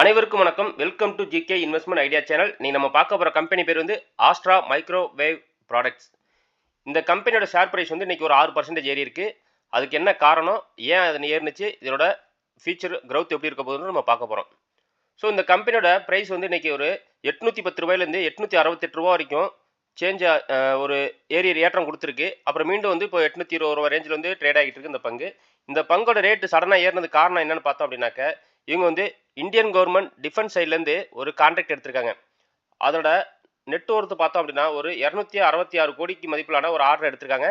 அனைவருக்கும் வணக்கம். Welcome to GK investment idea channel நீ நம்ம பார்க்க போகிற கம்பெனி பேர் வந்து ஆஸ்ட்ரா மைக்ரோவேவ் ப்ராடக்ட்ஸ் இந்த கம்பெனியோட ஷேர் ப்ரைஸ் வந்து இன்னைக்கு ஒரு ஆறு பர்சன்டேஜ் ஏறி இருக்கு. அதுக்கு என்ன காரணம்? ஏன் அது ஏறினுச்சு? இதோட ஃபியூச்சர் க்ரௌத் எப்படி இருக்க போகுதுன்னு நம்ம பார்க்க போகிறோம் ஸோ இந்த கம்பெனியோட ப்ரைஸ் வந்து இன்னைக்கு ஒரு எட்நூற்றி பத்து ரூபாயிலேருந்து எட்நூற்றி அறுபத்தெட்டு ரூபா வரைக்கும் சேஞ்ச் ஒரு ஏரியர் ஏற்றம் கொடுத்துருக்கு. அப்புறம் மீண்டும் வந்து இப்போ எட்நூற்றி இருபது ரூபா ரேஞ்சில் வந்து ட்ரேட் ஆகிட்டு இருக்கு இந்த பங்கு. இந்த பங்கோட ரேட்டு சடனாக ஏறினது காரணம் என்னென்னு பார்த்தோம் அப்படின்னாக்க இவங்க வந்து இந்தியன் கவர்மெண்ட் டிஃபென்ஸ் சைட்லேருந்து ஒரு கான்ட்ராக்ட் எடுத்திருக்காங்க. அதோட நெட் ஒர்த்து பார்த்தோம் அப்படின்னா ஒரு இரநூத்தி அறுபத்தி ஆறு கோடிக்கு மதிப்பிலான ஒரு ஆர்டர் எடுத்திருக்காங்க.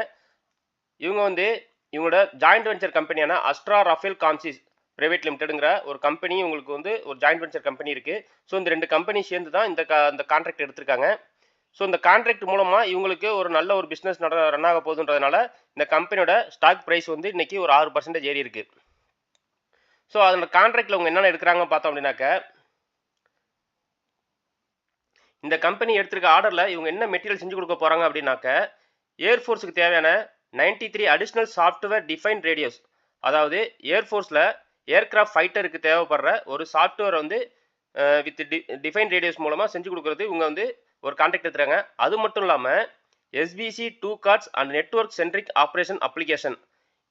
இவங்க வந்து இவங்களோட ஜாயிண்ட் வெஞ்சர் கம்பெனியான அஸ்ட்ரா ரஃபேல் கான்சிஸ் பிரைவேட் லிமிடெடுங்கிற ஒரு கம்பெனி உங்களுக்கு வந்து ஒரு ஜாயிண்ட் வெஞ்சர் கம்பெனி இருக்குது ஸோ இந்த ரெண்டு கம்பெனி சேர்ந்து தான் இந்த க இந்த கான்ட்ராக்ட் எடுத்திருக்காங்க. ஸோ இந்த கான்ட்ராக்ட் மூலமாக இவங்களுக்கு ஒரு நல்ல ஒரு பிஸ்னஸ் நட ரன் ஆக போகுதுன்றதுனால இந்த கம்பெனியோட ஸ்டாக் ப்ரைஸ் வந்து இன்றைக்கி ஒரு ஆறு பர்சன்டேஜ் ஏறி இருக்குது ஸோ அதோட கான்ட்ராக்டில் அவங்க என்னென்ன எடுக்கிறாங்க பார்த்தோம் அப்படின்னாக்க இந்த கம்பெனி எடுத்திருக்க ஆர்டரில் இவங்க என்ன மெட்டீரியல் செஞ்சு கொடுக்க போகிறாங்க அப்படின்னாக்க ஏர்ஃபோர்ஸுக்கு தேவையான 93 three additional software define radios அதாவது ஏர்ஃபோர்ஸில் ஏர்கிராஃப்ட் ஃபைட்டருக்கு தேவைப்படுற ஒரு சாஃப்ட்வேர் வந்து வித் டி டிஃபைன் ரேடியோஸ் மூலமாக செஞ்சு கொடுக்குறது இவங்க வந்து ஒரு கான்ட்ராக்ட் எடுத்துறாங்க அது மட்டும் இல்லாமல் SPC two cards and network centric operation application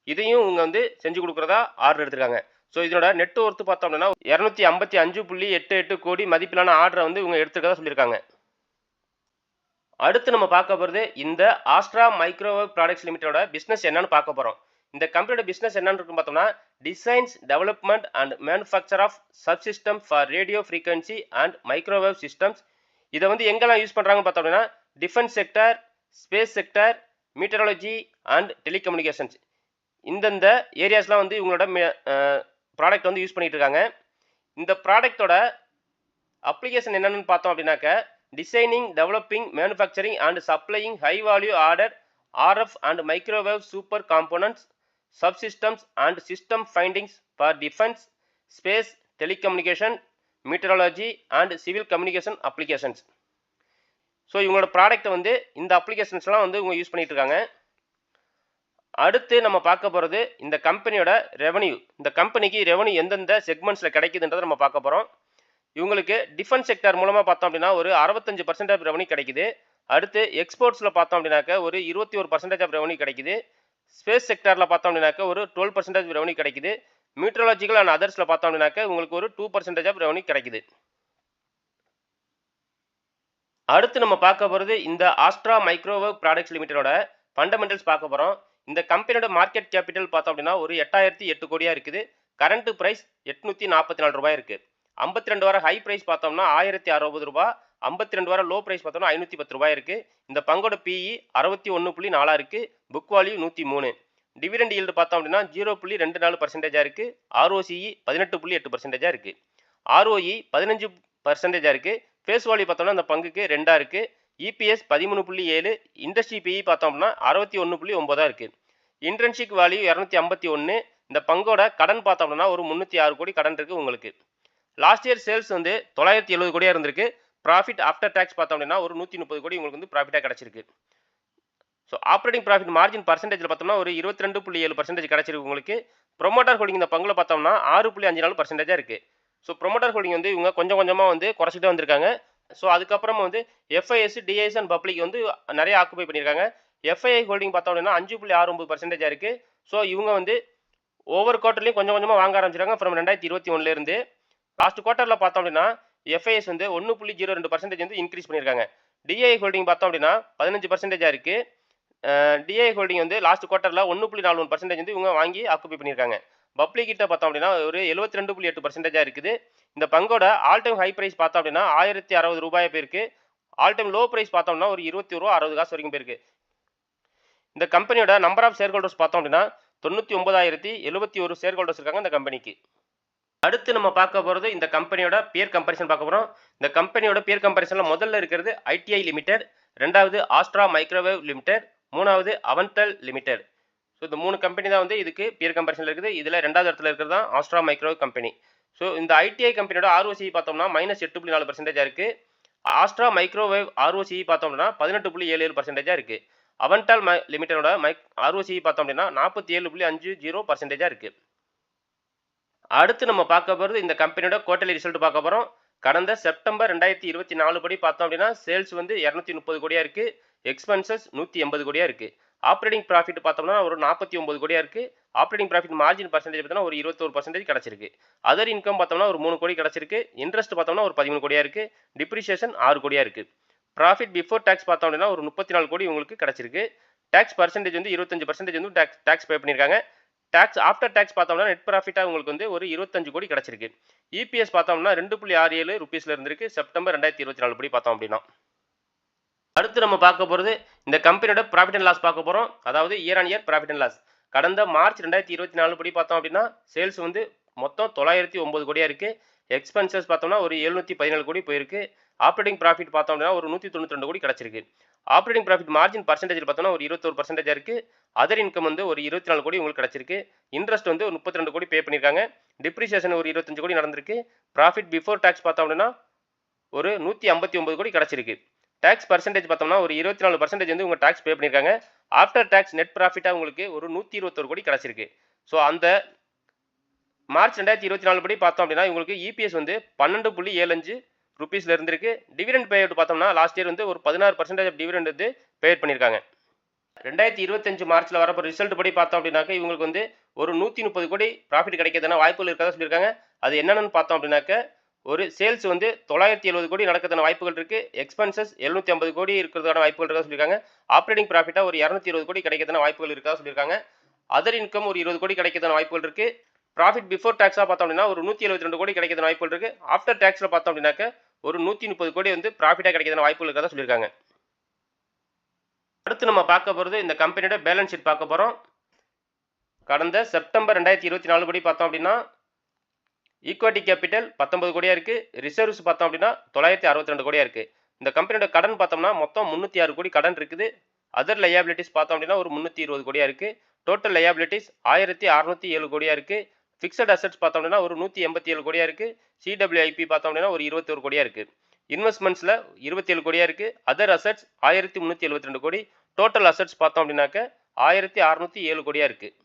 இதையும் இவங்க வந்து செஞ்சு கொடுக்குறதா ஆர்டர் எடுத்திருக்காங்க. ஸோ இதோட நெட் ஒர்த்து பார்த்தோம் அப்படின்னா இரநூத்தி ஐம்பத்தி அஞ்சு புள்ளி எட்டு எட்டு கோடி மதிப்பிலான ஆர்டரை வந்து இவங்க எடுத்துருக்கதா சொல்லியிருக்காங்க. அடுத்து நம்ம பார்க்க போகிறது இந்த ஆஸ்ட்ரா மைக்ரோவேவ் ப்ராடக்ட்ஸ் லிமிட்டோட பிஸ்னஸ் என்னன்னு பார்க்க போகிறோம் இந்த கம்பெனியோட பிஸ்னஸ் என்னன்னு இருக்கு பார்த்தோம்னா designs development and manufacture of sub system for radio frequency and microwave systems இதை வந்து எங்கெல்லாம் யூஸ் பண்ணுறாங்கன்னு பார்த்தோம் அப்படின்னா defence sector space sector meteorology and telecommunications இந்தந்த ஏரியாஸ்லாம் வந்து இவங்களோட ப்ராடக்ட் வந்து யூஸ் பண்ணிகிட்டு இருக்காங்க இந்த ப்ராடக்டோட அப்ளிகேஷன் என்னென்னு பார்த்தோம் அப்படின்னாக்க designing developing manufacturing and supplying high value order RF and microwave super components subsystems and system findings for defence space telecommunication meteorology and civil communication applications so இவங்களோட ப்ராடக்ட்டை வந்து இந்த அப்ளிகேஷன்ஸ்லாம் வந்து இவங்க யூஸ் பண்ணிகிட்டு இருக்காங்க அடுத்து நம்ம பார்க்க போகிறது இந்த கம்பெனியோட ரெவன்யூ இந்த கம்பெனிக்கு ரெவன்யூ எந்தெந்த செக்மெண்ட்ஸில் கிடைக்குதுன்றதை நம்ம பார்க்க போகிறோம் இவங்களுக்கு டிஃபென்ஸ் செக்டர் மூலமாக பார்த்தோம் அப்படின்னா ஒரு அறுபத்தஞ்சு பர்சன்ட் ஆஃப் ரெவன்யூ கிடைக்குது. அடுத்து எக்ஸ்போர்ட்ஸில் பார்த்தோம் அப்படின்னாக்க ஒரு இருபத்தி ஒரு பர்சன்டேஜ் ஆஃப் ரெவன்யூ கிடைக்குது. ஸ்பேஸ் செக்டரில் பார்த்தோம் அப்படின்னாக்க ஒரு டுவெல் பர்சன்டேஜ் ரெவன்யூ கிடைக்குது. மீட்ரலாஜிக்கல் அண்ட் அதர்ஸில் பார்த்தோம் அப்படின்னாக்க உங்களுக்கு ஒரு டூ பர்சன்டேஜ் ஆஃப் ரெவன்யூ கிடைக்குது. அடுத்து நம்ம பார்க்க போகிறது இந்த ஆஸ்ட்ரா மைக்ரோவேவ் ப்ராடக்ட்ஸ் லிமிட்டடோட ஃபண்டமெண்டல்ஸ் பார்க்க போகிறோம் இந்த கம்பெனியோட மார்க்கெட் கேபிட்டல் பார்த்தோம் அப்படின்னா ஒரு எட்டாயிரத்தி எட்டு கோடியாக இருக்குது. கரண்ட் ப்ரைஸ் எட்நூற்றி நாற்பத்தி நாலு ரூபாய் இருக்குது ஐம்பத்தி ரெண்டு வாரம் ஹை ப்ரைஸ் பார்த்தோம்னா ஆயிரத்தி அறுபது ரூபா. ஐம்பத்தி ரெண்டு வாரம் லோ ப்ரைஸ் பார்த்தோம்னா ஐநூற்றி பத்து ரூபாய் இருக்குது இந்த பங்கோட பிஇ அறுபத்தி ஒன்று புள்ளி நாலாக இருக்குது புக் வால்யூ நூற்றி மூணு. டிவிடெண்ட் ஈல்டு பார்த்தோம் அப்படின்னா ஜீரோ புள்ளி ரெண்டு நாலு பர்சன்டேஜாக இருக்குது ஆர்ஓசிஇ பதினெட்டு புள்ளி எட்டு பர்சன்டேஜாக இருக்குது ஆர்ஓஇ பதினஞ்சு பர்சன்டேஜாக இருக்குது ஃபேஸ் வால்யூ பார்த்தோம்னா அந்த பங்குக்கு ரெண்டாக இருக்குது இபிஎஸ் பதிமூணு புள்ளி ஏழு. இண்டஸ்ட்ரி பிஇ பார்த்தோம் அப்படின்னா அறுபத்தி ஒன்று புள்ளி ஒம்பதாக இருக்குது இன்டர்ன்ஷிப் வேல்யூ இரநூத்தி ஐம்பத்தி ஒன்று இந்த பங்கோட கடன் பார்த்தோம்னா ஒரு முந்நூற்றி ஆறு கோடி கடன் இருக்குது உங்களுக்கு. லாஸ்ட் இயர் சேல்ஸ் வந்து தொள்ளாயிரத்தி எழுபது கோடியாக இருந்திருக்கு. ப்ராஃபிட் ஆஃப்டர் டேக்ஸ் பார்த்தோம் அப்படின்னா ஒரு நூற்றி முப்பது கோடி உங்களுக்கு வந்து ப்ராஃபிட்டாக கிடச்சிருக்கு. ஸோ ஆப்ரேட்டிங் ப்ராஃபிட் மார்ஜின் பர்சன்டேஜில் பார்த்தோம்னா ஒரு இருபத்தி ரெண்டு புள்ளி ஏழு பர்சன்டேஜ் கிடச்சிருக்கு உங்களுக்கு. ப்ரொமோட்டர் ஹோல்டிங் இந்த பங்கில் பார்த்தோம்னா ஆறு புள்ளி அஞ்சு நாலு பர்சன்டேஜாக இருக்குது ஸோ ப்ரொமோட்டர் ஹோல்டிங் வந்து இவங்க கொஞ்சம் கொஞ்சமாக வந்து குறைச்சிட்டு வந்திருக்காங்க. ஸோ அதுக்கப்புறமா வந்து எஃப்ஐஎஸ் டிஐஎஸ் அண்ட் பப்ளிக் வந்து நிறைய ஆக்குபை பண்ணியிருக்காங்க எஃப்ஐஐ ஹோல்டிங் பார்த்தோம் அப்படின்னா அஞ்சு புள்ளி ஆறு ஒம்பது பர்சன்டேஜாக இருக்குது ஸோ இவங்க வந்து ஒவ்வொரு குவார்ட்டர்லையும் கொஞ்சம் கொஞ்சமாக வாங்க ஆரம்பிச்சிருக்காங்க ஃப்ரம் ரெண்டாயிரத்தி இருபத்தி ஒன்றுலேருந்து லாஸ்ட் குவார்ட்டரில் பார்த்தோம் அப்படின்னா எஃப்ஐஎஸ் வந்து ஒன்று புள்ளி ஜீரோ ரெண்டு பர்சன்டேஜ் வந்து இன்க்ரீஸ் பண்ணியிருக்காங்க. டிஐ ஹோல்டிங் பார்த்தோம் அப்படின்னா பதினஞ்சு பர்சன்டேஜாக இருக்குது டிஐ ஹோல்டிங் வந்து லாஸ்ட் குவார்ட்டரில் ஒன்று புள்ளி நாலு ஒன்று பர்சன்டேஜ் வந்து இவங்க வாங்கி ஆக்குப்பை பண்ணியிருக்காங்க. பப்ளிக் கிட்ட பார்த்தோம் அப்படின்னா ஒரு எழுபத்தி ரெண்டு புள்ளி எட்டு பர்சன்டேஜாக இருக்குது. இந்த பங்கோட ஆல் டைம் ஹை ப்ரைஸ் பார்த்தோம் அப்படின்னா ஆயிரத்தி அறுபது ரூபாய் போயிருக்கு ஆல் டைம் லோ ப்ரைஸ் பார்த்தோம்னா ஒரு இருபத்தி ரூபா அறுபது காசு வரைக்கும் போயிருக்கு இந்த கம்பெனியோட நம்பர் ஆஃப் ஷேர் ஹோல்டர்ஸ் பார்த்தோம் அப்படின்னா தொண்ணூற்றி ஒன்பதாயிரத்தி எழுபத்தி ஒரு ஷேர் ஹோல்டர்ஸ் இருக்காங்க இந்த கம்பெனிக்கு. அடுத்து நம்ம பார்க்க போகிறது இந்த கம்பெனியோட பியர் கம்பரிசன் பார்க்க போகிறோம் இந்த கம்பெனியோட பியர் கம்பரிசனில் முதல்ல இருக்கிறது ஐடிஐ லிமிடெட் ரெண்டாவது ஆஸ்ட்ரா மைக்ரோவேவ் லிமிடெட் மூணாவது அவன்டல் லிமிடெட் ஸோ இந்த மூணு கம்பெனி தான் வந்து இதுக்கு பியர் கம்பரிசனில் இருக்குது. இதில் ரெண்டாவது இடத்துல இருக்கிறது தான் ஆஸ்ட்ரா மைக்ரோவேவ் கம்பெனி ஸோ இந்த ஐடிஐ கம்பெனியோட ஆர்ஓசி பார்த்தோம்னா மைனஸ் எட்டு புள்ளி நாலு பர்சன்டேஜாக இருக்குது ஆஸ்ட்ரா மைக்ரோவேவ் ஆர்ஓசி பார்த்தோம்னா பதினெட்டு புள்ளி ஏழு ஏழு பர்சன்டேஜாக இருக்குது அவன்டால் மை லிமிட்டடோட மைக் ஆர்ஓசி பார்த்தோம் அப்படின்னா நாற்பத்தி ஏழு புள்ளி அஞ்சு ஜீரோ பர்சன்டேஜாக இருக்குது அடுத்து நம்ம பார்க்க போகிறது இந்த கம்பெனியோட குவார்டர்லி ரிசல்ட் பார்க்க போகிறோம் கடந்த செப்டம்பர் ரெண்டாயிரத்தி இருபத்தி நாலு படி பார்த்தோம் அப்படின்னா சேல்ஸ் வந்து இரநூத்தி முப்பது கோடியாக இருக்குது எக்ஸ்பென்சஸ் நூற்றி எண்பது கோடியாக இருக்குது ஆப்ரேட்டிங் ப்ராஃபிட் பார்த்தோம்னா ஒரு நாற்பத்தி ஒம்பது கோடியாக இருக்குது ஆப்ரேட்டிங் ப்ராஃபிட் மார்ஜின் பர்சன்டேஜ் பார்த்தோம்னா ஒரு இருபத்தோரு பர்சன்டேஜ் கிடச்சிருக்கு. அதர் இன்கம் பார்த்தோம்னா ஒரு மூணு கோடி கிடச்சிருக்கு. இன்ட்ரெஸ்ட் பார்த்தோம்னா ஒரு பதிமூணு கோடியாக இருக்குது டிப்ரிஷியேஷன் ஆறு கோடியாக இருக்குது ப்ராஃபிட் பிஃபோர் டேக்ஸ் பார்த்தோம் அப்படின்னா ஒரு முப்பத்தி நாலு கோடி உங்களுக்கு கிடச்சிருக்கு. டேக்ஸ் பர்சன்டேஜ் வந்து இருபத்தஞ்சு பர்சன்டேஜ் வந்து டேக்ஸ் டேக்ஸ் பே பண்ணியிருக்காங்க. டேக்ஸ் ஆஃப்டர் டேக்ஸ் பார்த்தோம்னா நெட் ப்ராஃபிட்டாக உங்களுக்கு வந்து ஒரு இருபத்தஞ்சு கோடி கிடச்சிருக்கு. இபிஎஸ் பார்த்தோம்னா ரெண்டு புள்ளி ஆறு ஏழு ருபீஸில் இருந்திருக்கு. செப்டம்பர் ரெண்டாயிரத்தி இருபத்தி நாலு படி பார்த்தோம் அப்படின்னா. அடுத்து நம்ம பார்க்க போகிறது இந்த கம்பெனியோட ப்ராஃபிட் அண்ட் லாஸ் பார்க்க போகிறோம் அதாவது year on year profit and loss கடந்த மார்ச் ரெண்டாயிரத்தி இருபத்தி நாலு படி பார்த்தோம் அப்படின்னா சேல்ஸ் வந்து மொத்தம் தொள்ளாயிரத்தி ஒம்பது கோடியாக இருக்குது எக்ஸ்பென்சஸ் பார்த்தோம்னா ஒரு எழுநூற்றி பதினேழு கோடி போயிருக்கு. ஆப்ரேட்டிங் ப்ராஃபிட் பார்த்தோம் அப்படின்னா ஒரு நூற்றி தொண்ணூற்றி ரெண்டு கோடி கிடச்சிருக்கு. ஆப்ரேட்டிங் ப்ராஃபிட் மார்ஜின் பர்சன்டேஜ் பார்த்தோம்னா ஒரு இருபத்தொரு பர்சன்டேஜ் இருக்குது அதர் இன்கம் வந்து ஒரு இருபத்தி நாலு கோடி உங்களுக்கு கிடச்சிருக்கு. இன்ட்ரெஸ்ட் வந்து ஒரு முப்பத்தி ரெண்டு கோடி பே பண்ணியிருக்காங்க. டிப்ரிசியேஷன் ஒரு இருபத்தஞ்சு கோடி நடந்திருக்கு. ப்ராஃபிட் பிஃபோர் டேக்ஸ் பார்த்தோம் அப்படின்னா ஒரு நூற்றி ஐம்பத்தி ஒம்பது கோடி கிடச்சிருக்கு. டேக்ஸ் பர்சன்டேஜ் பார்த்தோம்னா ஒரு இருபத்தி நாலு பர்சன்டேஜ் வந்து உங்கள் டேக்ஸ் பே பண்ணியிருக்காங்க. ஆஃப்டர் டேக்ஸ் நெட் ப்ராஃபிட்டாக உங்களுக்கு ஒரு நூற்றி இருபத்தொரு கோடி கிடச்சிருக்கு. ஸோ அந்த மார்ச் ரெண்டாயிரத்தி இருபத்தி நாலு படி பார்த்தோம் அப்படின்னா உங்களுக்கு இபிஎஸ் வந்து பன்னெண்டு புள்ளி ஏழஞ்சு ருபீஸில் இருந்திருக்கு. டிவிடெண்ட் பே அவுட் பார்த்தோம்னா லாஸ்ட் இயர் வந்து ஒரு பதினாறு பர்சன்டேஜ் ஆஃப் டிவிடெண்ட் வந்து பே பண்ணியிருக்காங்க. ரெண்டாயிரத்தி இருபத்தஞ்சு மார்ச்சில் வரப்போ ரிசல்ட் படி பார்த்தோம் அப்படின்னாக்க இவங்களுக்கு வந்து ஒரு நூற்றி முப்பது கோடி ப்ராஃபிட் கிடைக்கிறதுனா வாய்ப்புகள் இருக்கதா சொல்லியிருக்காங்க. அது என்னென்னு பார்த்தோம் அப்படின்னாக்க ஒரு சேல்ஸ் வந்து தொள்ளாயிரத்தி எழுபது கோடி நடக்கிறதான வாய்ப்புகள் இருக்குது எக்ஸ்பென்சஸ் எழுநூற்றி ஐம்பது கோடி இருக்கிறதான வாய்ப்புகள் இருக்கா சொல்லியிருக்காங்க. ஆப்ரேட்டிங் ப்ராஃபிட்டாக ஒரு இரநூத்தி இருபது கோடி கிடைக்கிறதான வாய்ப்புகள் இருக்கா சொல்லியிருக்காங்க. அதர் இன்கம் ஒரு இருபது கோடி கிடைக்கிறதான வாய்ப்புகள் இருக்குது ப்ராஃபிட் பிஃபோர் டேக்ஸாக பார்த்தோம் அப்படின்னா ஒரு நூற்றி எழுபத்தி ரெண்டு கோடி கிடைக்கிற வாய்ப்புகள் இருக்குது ஆஃப்டர் டேக்ஸில் பார்த்தோம் அப்படின்னாக்க ஒரு நூற்றி முப்பது கோடி வந்து ப்ராஃபிட்டாக கிடைக்கிற வாய்ப்புகள் இருக்கதா சொல்லியிருக்காங்க. அடுத்து நம்ம பார்க்க போகிறது இந்த கம்பெனியோட பேலன்ஸ் ஷீட் பார்க்க போகிறோம் கடந்த செப்டம்பர் ரெண்டாயிரத்தி இருபத்தி நாலு படி பார்த்தோம் அப்படின்னா ஈக்விட்டி கேபிட்டல் பத்தொன்பது கோடியாக இருக்குது ரிசர்வ்ஸ் பார்த்தோம் அப்படின்னா தொள்ளாயிரத்தி அறுபத்தி ரெண்டு கோடியாக இருக்குது இந்த கம்பெனியோட கடன் பார்த்தோம்னா மொத்தம் முந்நூற்றி ஆறு கோடி கடன் இருக்குது. அதர் லயபிலிட்டிஸ் பார்த்தோம் அப்படின்னா ஒரு முந்நூற்றி இருபது கோடியாக இருக்குது டோட்டல் லயபிலிட்டிஸ் ஆயிரத்தி அறநூற்றி ஏழு கோடியாக இருக்குது ஃபிக்ஸட் அசட்ஸ் பார்த்தோம் அப்படின்னா ஒரு நூற்றி எண்பத்தி ஏழு கோடியாக இருக்குது சிடபிள்யூஐபி பார்த்தோம் அப்படின்னா ஒரு இருபத்தொரு கோடியாக இருக்குது இன்வெஸ்ட்மெண்ட்ஸில் இருபத்தி ஏழு கோடியாக இருக்குது அதர் அசட்ஸ் ஆயிரத்தி முந்நூற்றி எழுபத்தி ரெண்டு கோடி. டோட்டல் அசட்ஸ் பார்த்தோம் அப்படின்னாக்க ஆயிரத்தி அறுநூற்றி ஏழு கோடியாக இருக்குது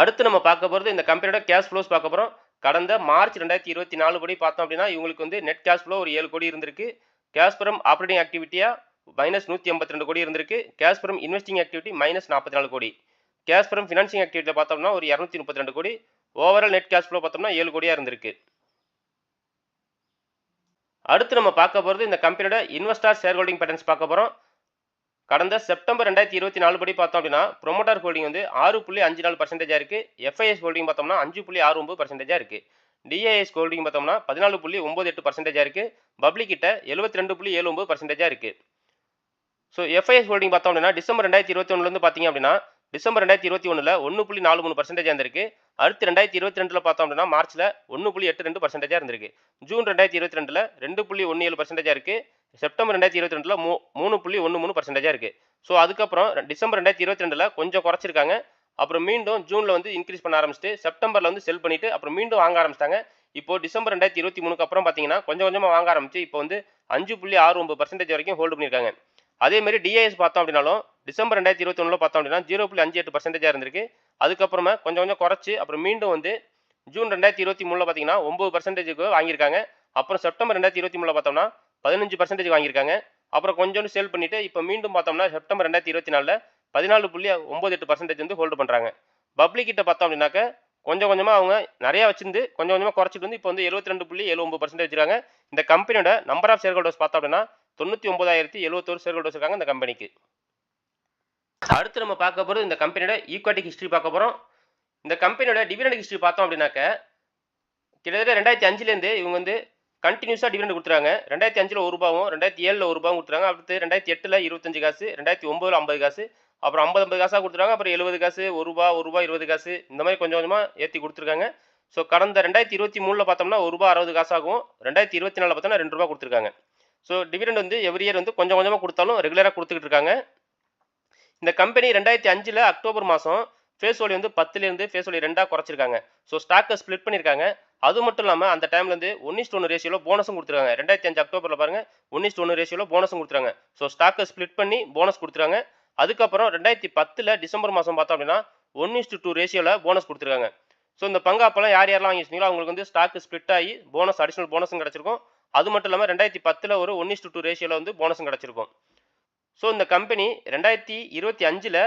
அடுத்து நம்ம பார்க்க போகிறது இந்த கம்பெனியோட கேஷ் ஃப்ளோஸ் பார்க்க போகிறோம் கடந்த மார்ச் ரெண்டாயிரத்தி இருபத்தி நாலு படி பார்த்தோம் அப்படின்னா இவங்களுக்கு வந்து நெட் கேஷ் ஃப்ளோ ஒரு ஏழு கோடி இருந்திருக்கு. கேஷ் ஃப்ரம் ஆப்ரேட்டிங் ஆக்டிவிட்டியாக மைனஸ் நூற்றி எண்பத்தி ரெண்டு கோடி இருந்திருக்கு. Cash from investing activity minus நாற்பத்தி நாலு கோடி. கேஷ் ஃப்ரம் ஃபினான்சிங் ஆக்டிவிட்டியில் பார்த்தோம்னா ஒரு இரநூத்தி முப்பத்தி ரெண்டு கோடி. ஓவரால் நெட் கேஷ் ஃப்ளோ பார்த்தோம்னா ஏழு கோடியாக இருந்திருக்கு. அடுத்து நம்ம பார்க்க போகிறது இந்த கம்பெனியோட இன்வெஸ்டார் ஷேர் ஹோல்டிங் பேட்டர்ன்ஸ் பார்க்க போகிறோம் கடந்த செப்டம்பர் ரெண்டாயிரத்தி இருபத்தி நாலு படி பார்த்தோம் அப்படின்னா ப்ரொமோட்டர் ஹோல்டிங் வந்து ஆறு புள்ளி அஞ்சு நாலு பர்சன்டேஜாக இருக்குது எஃப்ஐஎஸ் ஹோல்டிங் பார்த்தோம்னா அஞ்சு புள்ளி ஆறு ஒம்பது பர்சன்டேஜாக இருக்குது டிஐஎஸ் ஹோல்டிங் பார்த்தோம்னா பதினாலு புள்ளி ஒம்பது எட்டு பர்சன்டேஜாக இருக்குது பப்ளிக் கிட்ட எழுபத்தி ரெண்டு புள்ளி ஏழு ஒம்பது பர்சன்டேஜாக இருக்குது ஸோ எஃப்ஐஎஸ் ஹோல்டிங் பார்த்தோம் அப்படின்னா டிசம்பர் ரெண்டாயிரத்தி இருபத்தி ஒன்றுலேருந்து பார்த்தீங்க அப்படின்னா டிசம்பர் ரெண்டாயிரத்தி இருபத்தி ஒன்றில் ஒன்று புள்ளி நாலு மூணு பர்சன்டேஜ் இருந்திருக்கு. அடுத்து ரெண்டாயிரத்தி இருபத்தி ரெண்டில் பார்த்தோம் அப்படின்னா மார்ச்சில் ஒன்று புள்ளி எட்டு ரெண்டு பர்சன்டேஜாக இருந்திருக்கு. ஜூன் ரெண்டாயிரத்தி இருபத்தி ரெண்டில் ரெண்டு புள்ளி ஒன்று ஏழு பர்சன்டேஜாக இருக்குது செப்டம்பர் ரெண்டாயிரத்தி இருபத்தி ரெண்டில் மூ மூணு புள்ளி ஒன்று மூணு பர்சன்டேஜாக இருக்குது ஸோ அதுக்கப்புறம் டிசம்பர் ரெண்டாயிரத்தி இருபத்தி ரெண்டில் கொஞ்சம் குறைச்சிருக்காங்க. அப்புறம் மீண்டும் ஜூனில் வந்து இன்க்ரீஸ் பண்ண ஆரம்பிச்சிட்டு செப்டம்பரில் வந்து செல் பண்ணிவிட்டு அப்புறம் மீண்டும் வாங்க ஆரம்பிச்சிட்டாங்க. இப்போ டிசம்பர் ரெண்டாயிரத்தி இருபத்தி மூணுக்கு அப்புறம் பார்த்தீங்கன்னா கொஞ்சம் கொஞ்சமாக வாங்க ஆரம்பிச்சு இப்போ வந்து அஞ்சு புள்ளி ஆறு ஒன்பது பர்சன்டேஜ் வரைக்கும் ஹோல்டு பண்ணியிருக்காங்க அதே மாதிரி டிஐஎஸ் பார்த்தோம் அப்படின்னாலும் டிசம்பர் ரெண்டாயிரத்தி இருபத்தி ஒன்றில் பார்த்தோம் அப்படின்னா ஜீரோ புள்ளி அஞ்சு எட்டு பர்சன்டேஜாக இருந்திருக்கு. அதுக்கப்புறமா கொஞ்சம் கொஞ்சம் குறைச்சி அப்புறம் மீண்டும் வந்து ஜூன் ரெண்டாயிரத்தி இருபத்தி மூணில் பார்த்தீங்கன்னா ஒம்பது பர்சன்டேஜுக்கு வாங்கியிருக்காங்க. அப்புறம் செப்டம்பர் ரெண்டாயிரத்தி இருபத்தி மூணில் பார்த்தோம்னா பதினஞ்சு பர்சன்டேஜ் வாங்கியிருக்காங்க. அப்புறம் கொஞ்சோண்டு சேல் பண்ணிவிட்டு இப்போ மீண்டும் பார்த்தோம்னா செப்டம்பர் ரெண்டாயிரத்தி இருபத்தி நாலில் பதினாலு புள்ளி ஒம்பது எட்டு பர்சன்டேஜ் வந்து ஹோல்டு பண்ணுறாங்க பப்ளிக் கிட்ட பார்த்தோம் அப்படின்னாக்க கொஞ்சம் கொஞ்சமாக அவங்க நிறையா வச்சிருந்து கொஞ்சம் கொஞ்சமாக குறைச்சிட்டு வந்து இப்போ வந்து எழுபத்தி ரெண்டு புள்ளி எழுபது பர்சன்டேஜ் வச்சிருக்காங்க. இந்த கம்பெனியோட நம்பர் ஆஃப் ஷேர் ஹோல்டர்ஸ் பார்த்தோம் அப்படின்னா தொண்ணூற்றி ஒம்பதாயிரத்தி எழுபத்தோரு ஷேர் ஹோல்டர்ஸ் இருக்காங்க இந்த கம்பெனிக்கு அடுத்து நம்ம பார்க்க போகிறது இந்த கம்பெனியோட ஈக்வாட்டிக் ஹிஸ்ட்ரி பார்க்க போகிறோம் இந்த கம்பெனியோட டிவிடெண்ட் ஹிஸ்ட்ரி பார்த்தோம் அப்படின்னாக்க கிட்டத்தட்ட ரெண்டாயிரத்தி அஞ்சுலேருந்து இவங்க வந்து கண்டினியூஸாக டிவிடெண்ட் கொடுத்துறாங்க ரெண்டாயிரத்தி அஞ்சில் ஒரு ரூபாவும் ரெண்டாயிரத்தி ஏழில் ஒரு ரூபாவும் கொடுத்துறாங்க அடுத்து ரெண்டாயிரத்தி எட்டில் இருபத்தஞ்சு காசு ரெண்டாயிரத்தி ஒம்பதில் ஐம்பது காசு அப்புறம் ஐம்பது ஐம்பது காசாக கொடுத்துருக்காங்க. அப்புறம் எழுபது காசு ஒரு ரூபா ஒரு ரூபா இருபது காசு இந்த மாதிரி கொஞ்சம் கொஞ்சமாக ஏற்றி கொடுத்துருக்காங்க. ஸோ கடந்த ரெண்டாயிரத்தி இருபத்தி மூணில் பார்த்தோம்னா ஒரு ரூபா அறுபது காசாகும் ரெண்டாயிரத்தி இருபத்தி நாலில் பார்த்தோம்னா ரெண்டு ரூபா கொடுத்துருக்காங்க. ஸோ டிவிடெண்ட் வந்து எவ்ரி இயர் வந்து கொஞ்சம் கொஞ்சமாக கொடுத்தாலும் ரெகுலராக கொடுத்துக்கிட்டு இருக்காங்க. இந்த கம்பெனி ரெண்டாயிரத்தி அஞ்சில் அக்டோபர் மாதம் ஃபேஸ் ஒலி வந்து பத்துலேருந்து ஃபேஸ் ஒலி ரெண்டாக குறைச்சிருக்காங்க. ஸோ ஸ்டாக்கை ஸ்ப்ளிட் பண்ணியிருக்காங்க அது மட்டும் இல்லாமல் அந்த டைம்லேருந்து ஒன்னிஸ்ட் ஒன்று ரேஷியோவில் போனஸும் கொடுத்துருக்காங்க. ரெண்டாயிரத்தி அஞ்சு அக்டோபரில் பாருங்கள் ஒன்னிஸ்ட் ஒன்று ரேஷியோவில் போனஸும் கொடுத்துருக்காங்க. ஸோ ஸ்டாக்கை ஸ்ப்ளிட் பண்ணி போனஸ் கொடுத்துருக்காங்க. அதுக்கப்புறம் ரெண்டாயிரத்தி பத்தில் டிசம்பர் மாதம் பார்த்தோம் அப்படின்னா ஒன் இஸ்டு டூ ரேஷியோவில் போனஸ் கொடுத்துருக்காங்க. ஸோ இந்த பங்காப்பெல்லாம் யார் யாரெல்லாம் வாங்கி வச்சிங்களோ அவங்களுக்கு வந்து ஸ்டாக் ஸ்ப்ளிட் ஆகி போனஸ் அடிஷனல் போனஸும் கிடச்சிருக்கும். அது மட்டும் இல்லாமல் ரெண்டாயிரத்தி பத்தில் ஒரு ஒன் இஸ்டு டூ ரேஷியோவில் வந்து போனஸும் கிடச்சிருக்கும். ஸோ இந்த கம்பெனி ரெண்டாயிரத்தி இருபத்தி அஞ்சில்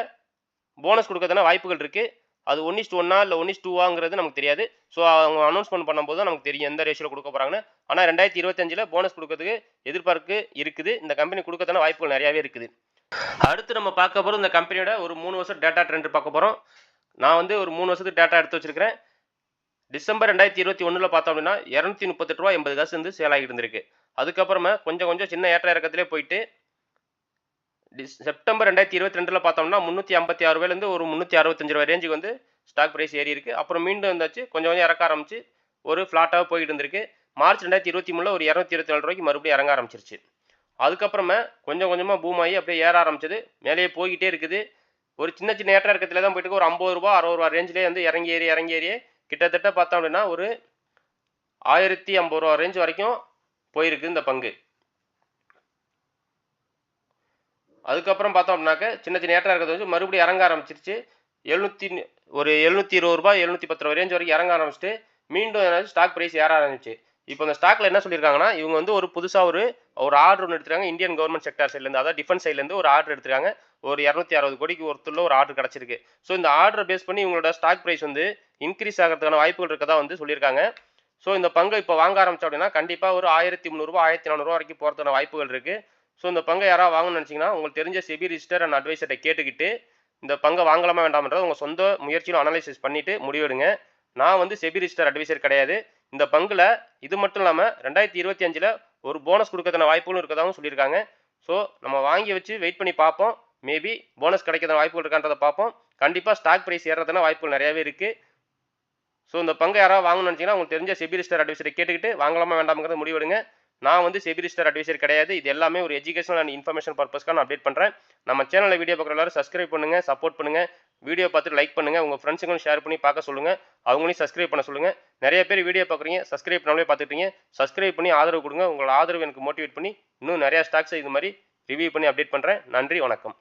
போனஸ் கொடுக்கறதுனா வாய்ப்புகள் இருக்குது அது ஒன் இஸ்ட் ஒன்னா இல்லை ஒன் டூவாங்கிறது நமக்கு தெரியாது. ஸோ அவங்க அனௌன்ஸ்மெண்ட் பண்ணும்போது தான் நமக்கு தெரியும் எந்த ரேஷியோவில் கொடுக்க போகிறாங்கன்னு ஆனால் ரெண்டாயிரத்தி இருபத்தஞ்சில் போனஸ் கொடுக்கறதுக்கு எதிர்பார்க்கு இருக்குது. இந்த கம்பெனி கொடுக்கறதுனா வாய்ப்புகள் நிறையாவே இருக்குது. அடுத்து நம்ம பார்க்க போகிறோம் இந்த கம்பெனியோட ஒரு மூணு வருஷம் டேட்டா ட்ரெண்ட் பார்க்க போகிறோம் நான் வந்து ஒரு மூணு வருஷத்துக்கு டேட்டா எடுத்து வச்சிருக்கிறேன். டிசம்பர் ரெண்டாயிரத்தி இருபத்தி ஒன்றில் பார்த்தோம் அப்படின்னா இரநூத்தி முப்பத்தெட்டு ரூபா எண்பது காசு வந்து சேல் ஆகிட்டு இருந்திருக்கு. அதுக்கப்புறமா கொஞ்சம் கொஞ்சம் சின்ன ஏற்ற இறக்கத்திலே போயிட்டு செப்டம்பர் ரெண்டாயிரத்தி இருபத்தி ரெண்டில் பார்த்தோம்னா முந்நூற்றி ஐம்பத்தி ஆறு ரூபாயிலேருந்து ஒரு முந்நூற்றி அறுபத்தஞ்சு ரூபாய் ரேஞ்சுக்கு வந்து ஸ்டாக் ப்ரைஸ் ஏறி இருக்கு. அப்புறம் மீண்டும் வந்தாச்சு கொஞ்சம் கொஞ்சம் இறக்க ஆரம்பிச்சு ஒரு ஃப்ளாட்டாக போயிட்டு இருந்திருக்கு. மார்ச் ரெண்டாயிரத்தி இருபத்தி மூணில் ஒரு இரநூத்தி இருபத்தி நாலு ரூபாய்க்கு மறுபடியும் இறங்க ஆரம்பிச்சிருச்சு. அதுக்கப்புறமா கொஞ்சம் கொஞ்சமாக பூம் ஆகி அப்படியே ஏற ஆரம்பிச்சது. மேலேயே போய்கிட்டே இருக்குது. ஒரு சின்ன சின்ன ஏற்ற இறக்கத்தில் தான் போயிட்டு ஒரு ஐம்பது ரூபா அறுபது ரூபா ரேஞ்சிலே வந்து இறங்கி ஏறி இறங்கி ஏறி கிட்டத்தட்ட பார்த்தோம் அப்படின்னா ஒரு ஆயிரத்தி ஐம்பது ரூபா ரேஞ்ச் வரைக்கும் போயிருக்கு இந்த பங்கு. அதுக்கப்புறம் பார்த்தோம் அப்படின்னாக்க சின்ன சின்ன ஏற்றம் இருக்கிறது வந்து மறுபடியும் இறங்க ஆரம்பிச்சிருச்சு. எழுநூத்தி ஒரு எழுநூத்தி இருபது ரூபாய் எழுநூத்தி பத்து ரூபாய் ரேஞ்ச் வரைக்கும் இறங்க ஆரம்பிச்சிட்டு மீண்டும் என்ன ஸ்டாக் ப்ரைஸ் ஏற ஆரம்பிச்சு. இப்போ அந்த ஸ்டாக்ல என்ன சொல்லியிருக்காங்கன்னா இவங்க வந்து ஒரு புதுசாக ஒரு ஒரு ஆர்டர் ஒன்று எடுத்துருக்காங்க. இந்தியன் கவர்மெண்ட் செக்டார் சைட்லேருந்து அதாவது டிஃபென்ஸ் சைட்லேருந்து ஒரு ஆர்டர் எடுத்துருக்காங்க. ஒரு இரநூத்தி அறுபது கோடிக்கு ஒருத்தருள்ள ஒரு ஆர்டர் கிடச்சிருக்கு. ஸோ இந்த ஆர்டரை பேஸ் பண்ணி இவங்களோட ஸ்டாக் ப்ரைஸ் வந்து இன்க்ரீஸ் ஆகிறதுக்கான வாய்ப்புகள் இருக்கதா வந்து சொல்லியிருக்காங்க. ஸோ இந்த பங்கை இப்போ வாங்க ஆரம்பிச்சோம் அப்படின்னா கண்டிப்பாக ஒரு ஆயிரத்தி முந்நூறுரூவா ஆயிரத்தி நானூறுரூவா வரைக்கும் போகிறதுக்கான வாய்ப்புகள் இருக்குது ஸோ இந்த பங்கை யாராவது வாங்கணும்னு நினச்சிங்கன்னா உங்களுக்கு தெரிஞ்ச செபி ரிஜிஸ்டர் அண்ட் அட்வைசர்கிட்ட கேட்டுக்கிட்டு இந்த பங்கை வாங்கலாமா வேண்டாம்ன்றதை உங்கள் சொந்த முயற்சியிலும் அனலைசிஸ் பண்ணிவிட்டு முடிவெடுங்க. நான் வந்து செபி ரிஜிஸ்டர் அட்வைசர் கிடையாது. இந்த பங்கில் இது மட்டும் இல்லாமல் ரெண்டாயிரத்தி இருபத்தி அஞ்சில் ஒரு போனஸ் கொடுக்கறதுன வாய்ப்புகளும் இருக்கதாகவும் சொல்லியிருக்காங்க. ஸோ நம்ம வாங்கி வச்சு வெயிட் பண்ணி பார்ப்போம். மேபி போனஸ் கிடைக்கிறத வாய்ப்புகள் இருக்கான்றதை பார்ப்போம். கண்டிப்பாக ஸ்டாக் ப்ரைஸ் ஏறதுனா வாய்ப்புகள் நிறையாவே இருக்குது ஸோ இந்த பங்கு யாராவது வாங்கணும்னு நினச்சிங்கன்னா உங்களுக்கு தெரிஞ்ச செபி ரிஜிஸ்டர் அட்வைசரை கேட்டுக்கிட்டு வாங்கலாமா வேண்டாம்ங்கிறத முடிவெடுங்க. நான் வந்து செபிரிஸ்டர் அட்வைசர் கிடையாது. இது எல்லாமே ஒரு எஜுகேஷனல் அண்ட் இன்ஃபர்மேஷன் பர்பஸ்க்காக நான் அப்டேட் பண்ணுறேன் நம்ம சேனலில் வீடியோ பார்க்குற எல்லாரும் சப்ஸ்கிரைப் பண்ணுங்கள் சப்போர்ட் பண்ணுங்கள் வீடியோ பார்த்துட்டு லைக் பண்ணுங்கள் உங்கள் ஃப்ரெண்ட்ஸுங்களும் ஷேர் பண்ணி பார்க்க சொல்லுங்கள் அவங்களையும் சப்ஸ்கிரைப் பண்ண சொல்லுங்கள் நிறைய பேர் வீடியோ பார்க்குறீங்க சப்ஸ்கிரைப் பண்ணாலே பார்த்துட்டீங்க சப்ஸ்கிரைப் பண்ணி ஆதரவு கொடுங்க. உங்களோட ஆதரவு எனக்கு மோட்டிவேட் பண்ணி இன்னும் நிறையா ஸ்டாக்ஸ் இது மாதிரி ரிவ்யூ பண்ணி அப்டேட் பண்ணுறேன் நன்றி வணக்கம்.